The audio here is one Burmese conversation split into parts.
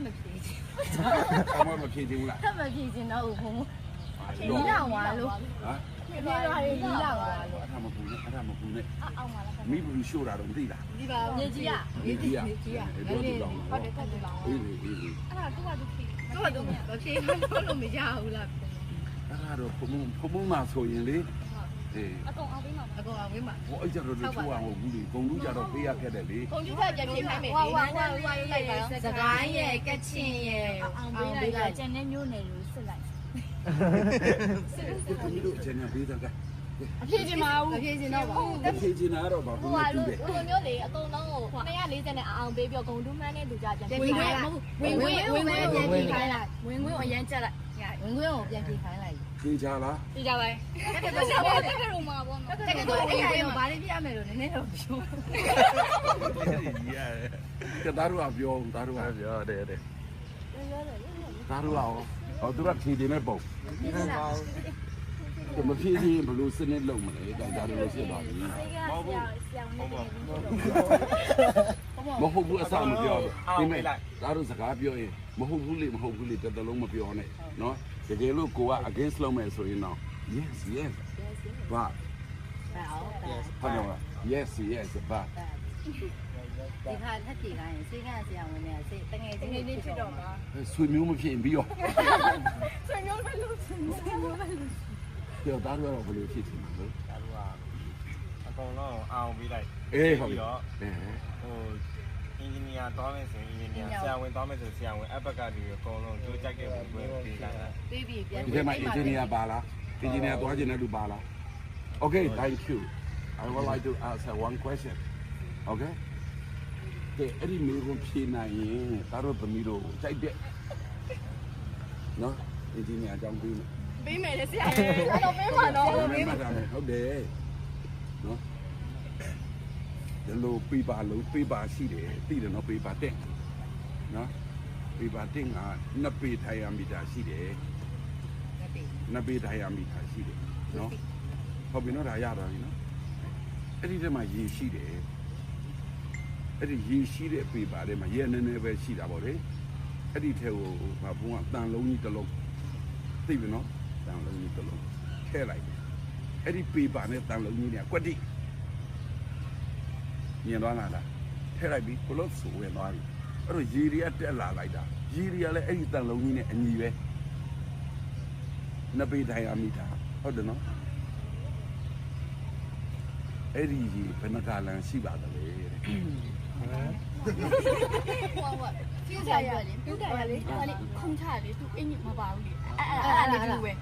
မဖြေချင် အမမဖြေချင်ဘူးလား ထပ်မဖြေချင်တော့ဘူးဘုံ ဟာ လီလောင်သွားလို့ ဟမ် ဒီပါရီလီလောင်သွားလို့ အဲ့ဒါမပူနဲ့အဲ့ဒါမပူနဲ့ အောင်ပါလား မိဘူးရှို့တာတော့မသိလား ဒီပါမြေကြီးอ่ะ ဒီကြီးอ่ะတော့ဒီကောင် ဟုတ်တယ်တက်တယ်လောင် အေးအေးအေး အဲ့ဒါသူကသူဖြေသူကသူမဖြေလို့မရဘူးလား အဲ့ဒါတော့ဖုံဖုံဖုံမှာဆိုရင်လေ အေးအကုန်အောင်ပေးမှာအကုန်အောင်ပေးမှာဟောအဲ့ကြတော့တို့ချိုးအောင်ဘူးလေဂုံလူကြတော့ပေးရခဲ့တယ်လေကွန်ပျူတာပြန်ပြင်ခိုင်းမယ်ဝါဝါဝါဝါလိုက်ပါစကိုင်းရဲ့ကချင်ရဲ့အောင်ပေးလိုက်ကျန်တဲ့မျိုးနယ်လို့စစ်လိုက်ဒီလိုအချိန်နဲ့ပေးတာက အဖြေချင်ပါဘူးအဖြေချင်တော့ပါဘူးဖြေချင်တာတော့ဘာဘူးလဲတူတယ်ဟိုမျိုးလေအကုန်လုံးကို240နဲ့အောင်ပေးပြီးတော့ဂုံတူးမှန်းနဲ့သူကြပြန်ဝင်ခွင့်မဟုတ်ဝင်ခွင့်ဝင်ခွင့်ပြန်ပြင်ခိုင်းလိုက်ဝင်ခွင့်အရန်ကြက်လိုက်ဝင်ခွင့်ကိုပြန်ပြင်ခိုင်းလိုက်ဖြေချလားဒီကြပါတက်ကတော့တက်ကရုံမှာပေါ့နော်တက်ကတော့အိမ်ထဲမှာဘာလေးပြရမယ်လို့နည်းနည်းတော့ပြောကဒါတို့ကပြောဒါတို့ကပြောတယ်တယ်ဒါတို့ကဟောသူကဖြေချင်တဲ့ပုံ မဖြေချင်ဘလို့စနစ်လုံးမလဲဒါဒါတို့ဖြစ်သွားပြီဆရာဆရာမနေဘူးမဟုတ်ဘူးအစမပြောဘူးဒီမဲ့ဒါတို့စကားပြောရင်မဟုတ်ဘူးလေမဟုတ်ဘူးလေတစ်တလုံးမပြောနဲ့နော်တကယ်လို့ကိုက against လုပ်မယ်ဆိုရင်တော့ yes yes ဘာဟုတ်တယ် yes yes ဘာဒီခါထက်ပြေခိုင်းရင်စေကဆရာဝန်နဲ့စေတငယ်ဒီချင်းနေ့ဖြစ်တော့မှာဆွေမျိုးမဖြစ်ရင်ပြီးရောဆွေမျိုးပဲလို့ဆွေမျိုးပဲလို့ ပြောဒါတို့ကတော့ဘယ်လိုဖြစ်ချင်လဲဒါတို့ကအကုန်လုံးအောင်ပြီးလိုက်အေးဟုတ်ပြီပြီးတော့အဲဟိုအင်ဂျင်နီယာသွားမယ်ဆိုရင်အင်ဂျင်နီယာဆရာဝန်သွားမယ်ဆိုဆရာဝန်အဘက်ကလူအကုန်လုံးကြိုးကြိုက်တဲ့ဝင်ဝင်ပြီးလာတာပြီးပြီးပြန်ဒီထဲမှာ engineer ပါလား engineer သွားခြင်းတဲ့လူပါလား Okay thank you I would like to ask one question Okay ကဲအဲ့ဒီမေးခွန်းဖြေနိုင်ရင်ဒါတို့သမီးတို့ကြိုက်တဲ့နော် engineer အကြောင်းပြီးမယ် ပေးမယ်လေဆရာရဲ့အဲ့တော့ပေးမှာတော့ဟုတ်တယ်မှတ်ထားမယ်ဟုတ်တယ်နော်ဒီလိုပြပါလို့ပြပါရှိတယ်သိတယ်နော်ပြပါတဲ့နော်ပြပါတဲ့ကနှစ်ပေထိုင်ရမီတာရှိတယ်နှစ်ပေထိုင်ရမီတာရှိတယ်နော်ဟုတ်ပြီနော်ဒါရတော့ပြီနော်အဲ့ဒီထဲမှာရေရှိတယ်အဲ့ဒီရေရှိတဲ့ပြပါထဲမှာရေနည်းနည်းပဲရှိတာပေါ့လေအဲ့ဒီထဲကိုဘာဘုံကတန်လုံးကြီးတစ်လုံးသိပြီနော် တန်လုံးကြီးတစ်လုံးထည့်လိုက်တယ်အဲ့ဒီပေပါနဲ့တန်လုံးကြီးเนี่ยကွက်တိမြင်သွားလားလားထည့်လိုက်ပြီဘလို့ဆိုဝင်သွားပြီအဲ့တော့ရေတွေကတက်လာလိုက်တာရေတွေကလည်းအဲ့ဒီတန်လုံးကြီးနဲ့အညီပဲနှစ်ပေတိုင်အမိတာဟုတ်တယ်နော်အဲ့ဒီရေဘယ်နှကလန်ရှိပါသလဲတဲ့ ဟိုဟိုပြူ တယ်ရလေပြူတယ်ရလေဟိုလေခုံချလေသူအင်းကြီးမပါဘူးလေအဲ့အဲ့အဲ့လေးပြူပဲဘယ်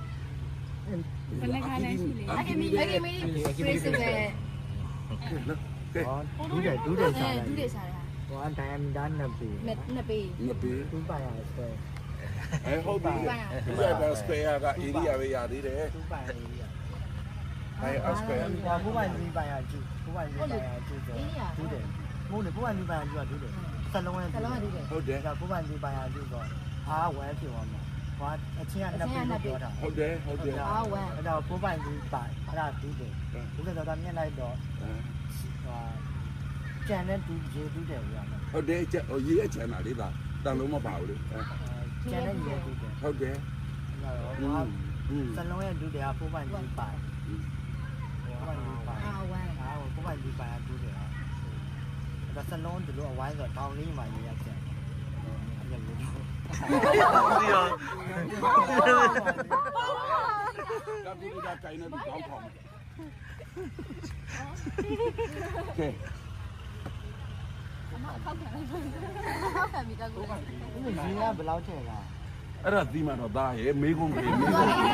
နှကလန်ရှိလဲအကီမီအကီမီ principal ကဲဟောဒူးတယ်ဒူးတယ်စားဒူးတယ်တွေစားတာဟောဒိုင်ယမီတာနှစ်ပေနှစ်ပေနှစ်ပေဒူးပါရဆွဲအဲဟုတ်ပြီဒီကစကွဲက area ပဲရသေးတယ်ဒူးပါရရအဲအစကွဲဒါဘုဘာနီးပါရကျူဘုဘာနီးပါရကျူဆိုဒူးတယ်မဟုတ်လေဘုဘာနီးပါရကျူကဒူးတယ် စလုံးဝင်စလုံးဝင်ဒီတယ်ဟုတ်တယ်ဒါကိုပိုင်ဒီပိုင်ရပြီးတော့အားဝမ်းဖြစ်သွားမှာဟောအချင်းကနှစ်ပြီးလို့ပြောတာဟုတ်တယ်ဟုတ်တယ်အားဝမ်းအဲ့တော့ကိုပိုင်ဒီပိုင်အဲ့ဒါဒူးတယ်ဒူးတယ်တော့မြင်လိုက်တော့ဟောကြံတဲ့ဒူးရေဒူးတယ်ပြောမှာဟုတ်တယ်ရေအချမ်းပါလေးပါတန်လုံးမပါဘူးလေကြံတဲ့ရေဒူးတယ်ဟုတ်တယ်အဲ့တော့ဟောစလုံးရဲ့ဒူးတယ်ကကိုပိုင်ဒီပိုင်ကိုပိုင်ဒီပိုင်အားဝမ်းအားကိုပိုင်ဒီပိုင်ကဒူးတယ် ဒါစလုံးဒီလိုအဝိုင်းဆိုတောင်းလေးမှရေးရပြန်အဲ့လိုမျိုးဒီရောဒါပြည်ကကိုင်းနေပြီးကောင်းထောင်ကဲဟောက်ခံပြီးတော့ကိုဒီရေးကဘယ်လောက်ထည့်လား အဲ့ဒါဒီမှာတော့ဒါရဲ့မေးခွန်းပြေမေးခွန်းပြေ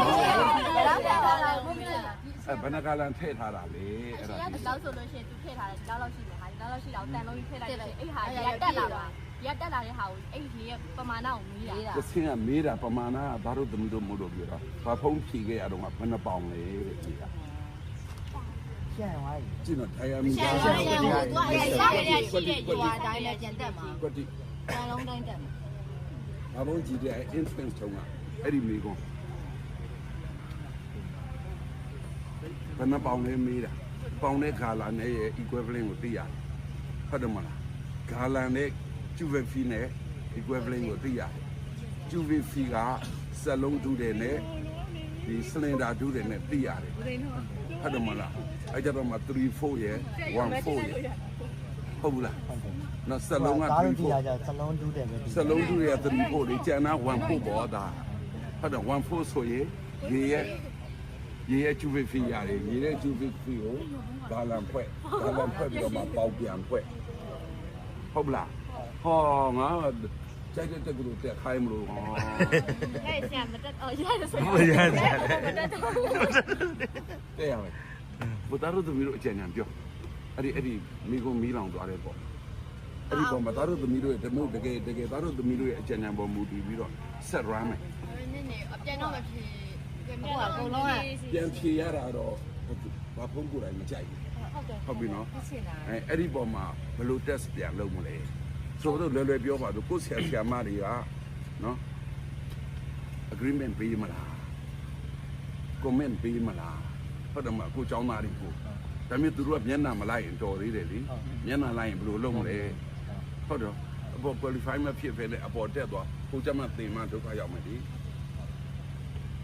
လောက်ပြတာလားဘုံမြင်လားအဲဘယ်နှကလန်ထည့်ထားတာလေအဲ့ဒါဒီလောက်ဆိုလို့ရှိရင်သူထည့်ထားတယ်ဒီလောက်လောက်ရှိတယ်ဟာဒီလောက်လောက်ရှိတော့တန်လုံးကြီးထည့်လိုက်တယ်အဲ့ဟာရက်တက်လာတာရက်တက်လာတဲ့ဟာကိုအဲ့ဒီရဲ့ပမာဏကိုမေးတာရေးတာကစင်းကမေးတာပမာဏကဘာလို့သမီးတို့မို့လို့ပြောတာဘာဖုံးဖြေခဲ့ရတော့ဘယ်နှပေါင်လဲတဲ့ဒီကရှင်းသွားပြီကြည့်တော့ထိုင်ရမိရှန်သားရှန်ရှန်ကိုသူကအဲ့ရရရှိတဲ့ကျွာတိုင်းနဲ့ပြန်တက်မှာကွတိတန်လုံးတိုင်းတက်မှာ ဘာဘုံကြည့်တဲ့ influence ထုံးကအဲ့ဒီမိကုန်းဘယ်နှပေါင်လဲမေးတာပေါင်တဲ့ဂါလာနဲ့ရဲ့ equivalent ကိုသိရတယ်ဟုတ်တယ်မလားဂါလာနဲ့ကျူဗက်ဖီနဲ့ equivalent ကိုသိရတယ်ကျူဗီဖီကစက်လုံးတူးတယ်နဲ့ဒီစလင်ဒါတူးတယ်နဲ့သိရတယ်ဟုတ်တယ်မလားအဲ့ကြတော့မှ3 4ရယ်1 4ရယ် ဟုတ်ဘူးလားဟုတ်တယ်နော်စက်လုံးကဒါ3တို့ကြည့်ရ4ကြစလုံးတူးတယ်ပဲစလုံးတူရ3ဖို့လေးကျန်တာ1ဖို့ပေါ်တာဟုတ်တယ်1ဖို့ဆိုရင်ရေရဲ့ရေရဲ့ကျူဖီဖီရတယ်ရေရဲ့ကျူဖီဖီကိုဂါလန်ဖွဲ့ဂါလန်ဖွဲ့ပြီးတော့မှပေါက်ပြန်ဖွဲ့ဟုတ်လားဟောငါကြိုက်တဲ့တက်ကလေးတက်ခိုင်းမလို့ဟောဟဲ့ဆရာမတက်အော်ရတယ်ဆိုမရရမတက်တော့တဲ့ရမယ်ဘုသားတို့သမီးတို့အကြံဉာဏ်ပြော အဲ့ဒီအဲ့ဒီမိကုံမီးလောင်သွားတယ်ပေါ့အဲ့ဒီပေါ်မှာသားတို့သမီးတို့ရဲ့တမို့တကယ်တကယ်သားတို့သမီးတို့ရဲ့အကြံဉာဏ်ပေါ်မူတည်ပြီးတော့ဆက်ရမ်းမယ်နည်းနည်းအပြန်တော့မဖြစ်ပြန်တော့အကုန်လုံးကပြန်ဖြေရတာတော့ဘာဖုံးကိုယ်တိုင်မကြိုက်ဘူးဟုတ်တယ်ဟုတ်ပြီနော်အဲအဲ့ဒီပေါ်မှာဘယ်လို test ပြန်လုပ်မလဲဆိုတော့လွယ်လွယ်ပြောပါဆိုကိုယ်ဆရာဆရာမတွေကနော် agreement ပေးမလား comment ပေးမလားဟုတ်တယ်မဟုတ်ကိုကျောင်းသားတွေကို ဒါမျိုးသူတို့ကမျက်နှာမလိုက်ရင်တော်သေးတယ်လေမျက်နှာလိုက်ရင်ဘယ်လိုလုပ်မလဲဟုတ်တော့အပေါ် qualify မဖြစ်ဖ ೇನೆ အပေါ်တက်သွားကိုကြမှာတင်မှဒုက္ခရောက်မယ်ဒီ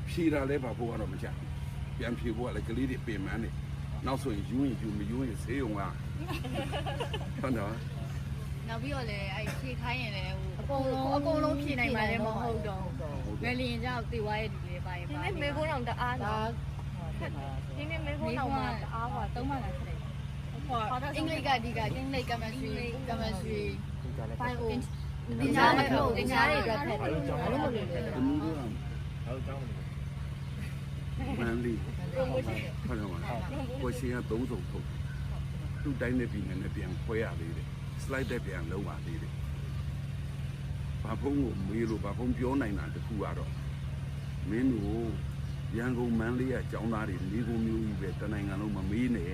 ဖြေတာလဲပါဖို့ကတော့မကြပြန်ဖြေဖို့ကလည်းကလေးတွေပင်မန်းနေနောက်ဆိုရင်ယူရင်ယူမယူရင်ဆေးရုံကဟုတ်တော့နောက်ပြီးတော့လည်းအဲ့ဖြည့်ခိုင်းရင်လည်းဟိုအကုန်လုံးအကုန်လုံးဖြည့်နိုင်ပါတယ်မဟုတ်တော့ငယ်လင်ကြောက်တေဝါရဲ့ဒီလေးပါရင်ဒီပါနေ့မေကုန်းအောင် တအားဒါနော်ဒီနေ့မေကုန်းအောင်မှာတအားပါသုံးမှလားခက်တယ်အင်္ဂလိပ်ကဒီကအင်္ဂလိပ်ကမစထရီကမစထရီဘိုင်ကိုသင်ကြားတွေသင်ကြားတွေအတွက်ဖက်တယ်ဘာလို့မလုပ်လဲသမီးတို့ကဟုတ်ကောင်းတယ်မန်လီဟုတ်တယ်မလားကိုရှင်ကသုံးစုံထုတ်သူ့တိုင်းနဲ့ပြည်နယ်နဲ့ပြန်ခွဲရသေးတယ် slide တက်ပြန်လုံးပါသေးတယ်ဘာဖုံးကိုမေးလို့ဘာဖုံးပြောနိုင်တာတခုကတော့မင်းတို့ ရန်ကုန်မန်းလေးကကျောင်းသားတွေမိကုမျိုးကြီးပဲတနိုင်ငံလုံးမမေးနဲ့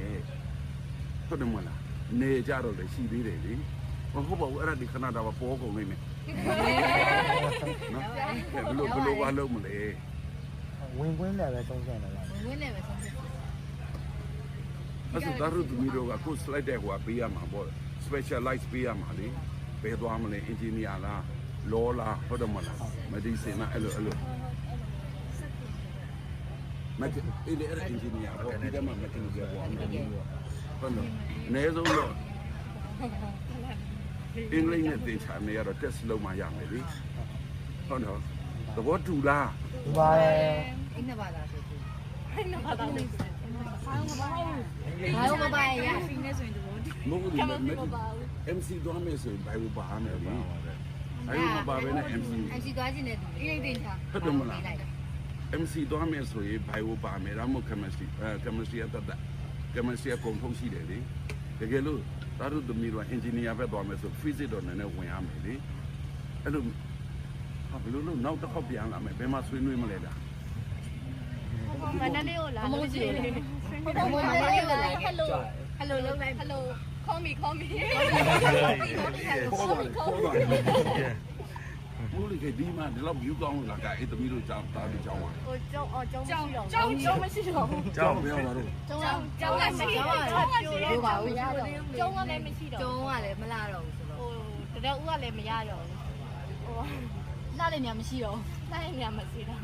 ဟုတ်တယ်မလားနေကြတော့လည်းရှိသေးတယ်လေဟုတ်ပါဘူးအဲ့ဒါဒီခဏတော့ပေါ်ကုန်နေမယ်နော်ဘယ်လိုဘယ်လိုဘာလုပ်မလဲဝင်ကွင်းလည်းပဲသုံးခဲ့တယ်လားဝင်းနေပဲဆုံးဖြတ်အဲ့ဒါဒါရုပ်သမီးတို့ကကို slide တဲ့ဟိုကပေးရမှာပေါ့ specialize ပေးရမှာလေဘယ်သွားမလဲ engineer လား law လားဟုတ်တယ်မလား medicine လားအဲ့လိုအဲ့လို မက်အဲ့ဒီအဲ့ engineer ပေါ့ဒီကမှ mechanical ပေါ့အမှန်ကြီးပေါ့ဟုတ်တယ်အနည်းဆုံးတော့အင်္ဂလိပ်နဲ့သင်ချာနေရတော့ test လုပ်မှရမယ်လေဟုတ်တော့သဘောတူလားဒီပါရဲ့အိမ်နှစ်ပါးလားဆိုသူဟိုမှာတော့လေဘာလို့မပါရရဖင်းနေဆိုရင်တော့မဟုတ်ဘူး MC သွားမယ်ဆိုရင်ဘယ်လိုပါမယ်လေဘယ်လိုမပါဘဲနဲ့ MC အစီသွားခြင်းနဲ့အရင်တင်ချာ MC သွားမယ်ဆိုရင်ဘိုင်ဝပါမယ်ဒါမှမဟုတ် chemistry အဲ chemistry အတတ်တာ chemistry အကုန်ထုံးရှိတယ်လေတကယ်လို့ဒါတို့သမီးတို့ engineer ပဲသွားမယ်ဆို physics တော့နည်းနည်းဝင်ရမယ်လေအဲ့လိုဟာဘယ်လိုလို့နောက်တစ်ခေါက်ပြန်လာမယ်ဘယ်မှာဆွေးနွေးမလဲဒါမနလေးကိုလာအမိုးကြီးလေဟိုမှာလေးကိုလာဟယ်လိုဟယ်လိုလုံးလိုက်ဟယ်လို call me call me ခေါ်ပါလေခေါ် ပါလေဘိုးလေးကဒီမှာဒီလောက် view ကောင်းလာကအဲ့သမီးတို့ကြောင်းတားပြီးကြောင်းပါဟိုကျောင်းအော်ကျောင်းကျောင်းကျောင်းကျောင်းမရှိတော့ဘူးကြောင်းပြောပါတော့ကျောင်းကျောင်းလည်းမရှိတော့ကျောင်းကလည်းပြောပါဦးကျောင်းကလည်းမရှိတော့ကျောင်းကလည်းမလာတော့ဘူးဆိုတော့ဟိုတရက်ဦးကလည်းမရတော့ဘူးဟိုလာတဲ့နေရာမရှိတော့နိုင်နေရမရှိတော့